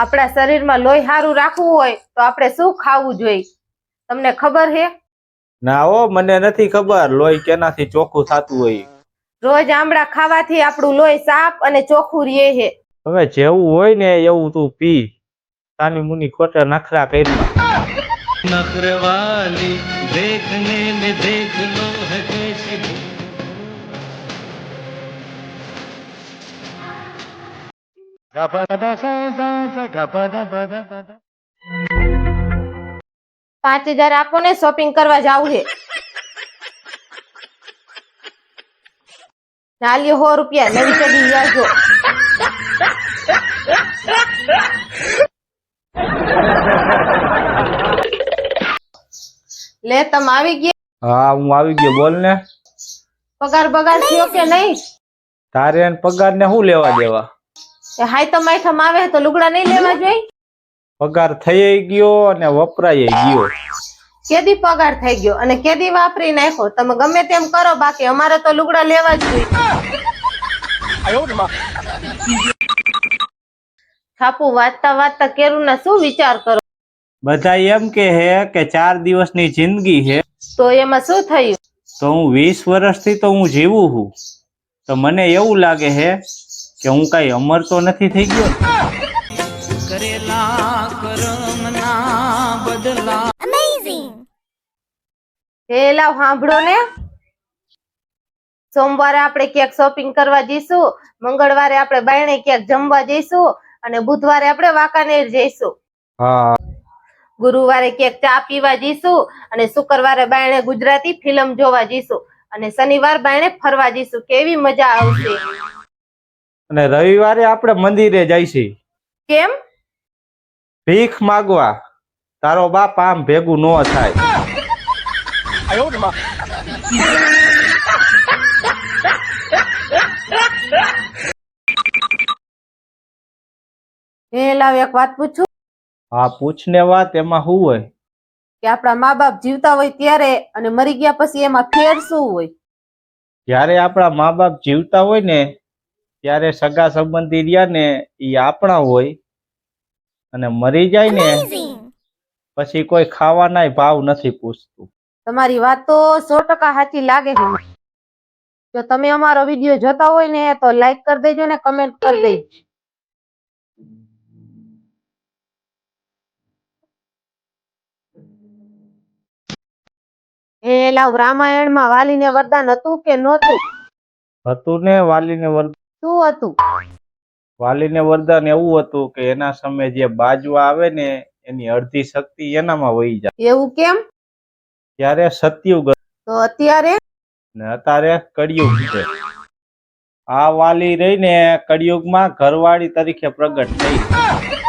આપણા શરીરમાં લોહી સારું રાખવું હોય તો આપણે શું ખાવું જોઈએ? તમને ખબર છે? ના ઓ મને નથી ખબર. લોહી કેનાથી ચોખ્ખું થતું હોય? રોજ આમળા ખાવાથી આપણું લોહી સાફ અને ચોખ્ખું રહે છે. હવે જેવું હોય ને એવું તું પી. તાની મુનિ ખોટા નખરા કરી નખરવાલી દેખને દેખ લો હે પાંચ હજાર આપો ને શોપિંગ કરવા જાવું છે નાલીઓ સો રૂપિયા નવી ચડી આવજો લે તમે આવી ગયા હા હું આવી ગયો બોલ ને પગાર બગાર થયો કે નહીં તારે એને પગાર ને શું લેવા દેવા એ હાય તો આવે તો લુગડા નહીં લેવા જોઈએ પગાર થઈ ગયો અને વપરાય ગયો. કેદી પગાર થઈ ગયો અને કેદી વાપરી નાખો તમે ગમે તેમ કરો બાકી અમારે તો લુગડા લેવા જ જોઈએ. છાપુ વાંચતા વાંચતા કેરું ના શું વિચાર કરો? બધા એમ કે હે કે ચાર દિવસની જિંદગી હે. તો એમાં શું થયું? તો હું વીસ વર્ષથી તો હું જીવું છું. તો મને એવું લાગે હે કે હું કઈ અમર તો નથી થઈ ગયો? સાંભળો ને. સોમવારે આપણે ક્યાંક શોપિંગ કરવા જઈશું મંગળવારે આપણે બાયણે ક્યાંક જમવા જઈશું અને બુધવારે આપણે વાંકાનેર જઈશું. ગુરુવારે ક્યાંક ચા પીવા જઈશું અને શુક્રવારે બાયણે ગુજરાતી ફિલ્મ જોવા જઈશું અને શનિવાર બાયણે ફરવા જઈશું. કેવી મજા આવશે. અને રવિવારે આપણે મંદિરે જઈશી કેમ? ભીખ માગવા. તારો બાપ આમ ભેગું ન થાય. એ લાવ એક વાત પૂછું? હા પૂછને વાત એમાં શું હોય? કે આપણા મા બાપ જીવતા હોય ત્યારે અને મરી ગયા પછી એમાં ફેર શું હોય? જ્યારે આપણા મા બાપ જીવતા હોય ને ત્યારે સગા સંબંધી રહ્યા ને એ આપણા હોય અને મરી જાય ને પછી કોઈ ખાવાના ભાવ નથી પૂછતું. તમારી વાત તો સો ટકા સાચી લાગે છે. જો તમે અમારો વીડિયો જોતા હોય ને તો લાઈક કરી દેજો ને કમેન્ટ કરી દેજો. એ લાવ રામાયણમાં વાલીને વરદાન હતું કે નહોતું? હતું ને વાલીને વર- શું હતું? વાલીને વરદાન એવું હતું કે એના સામે જે બાજવા આવે ને એની અડધી શક્તિ એનામાં વહી જાય. એવું કેમ? ત્યારે સતયુગ તો અત્યારે? ને અત્યારે કળિયુગ છે. આ વાલી રહીને કળિયુગમાં ઘરવાળી તરીકે પ્રગટ થઈ.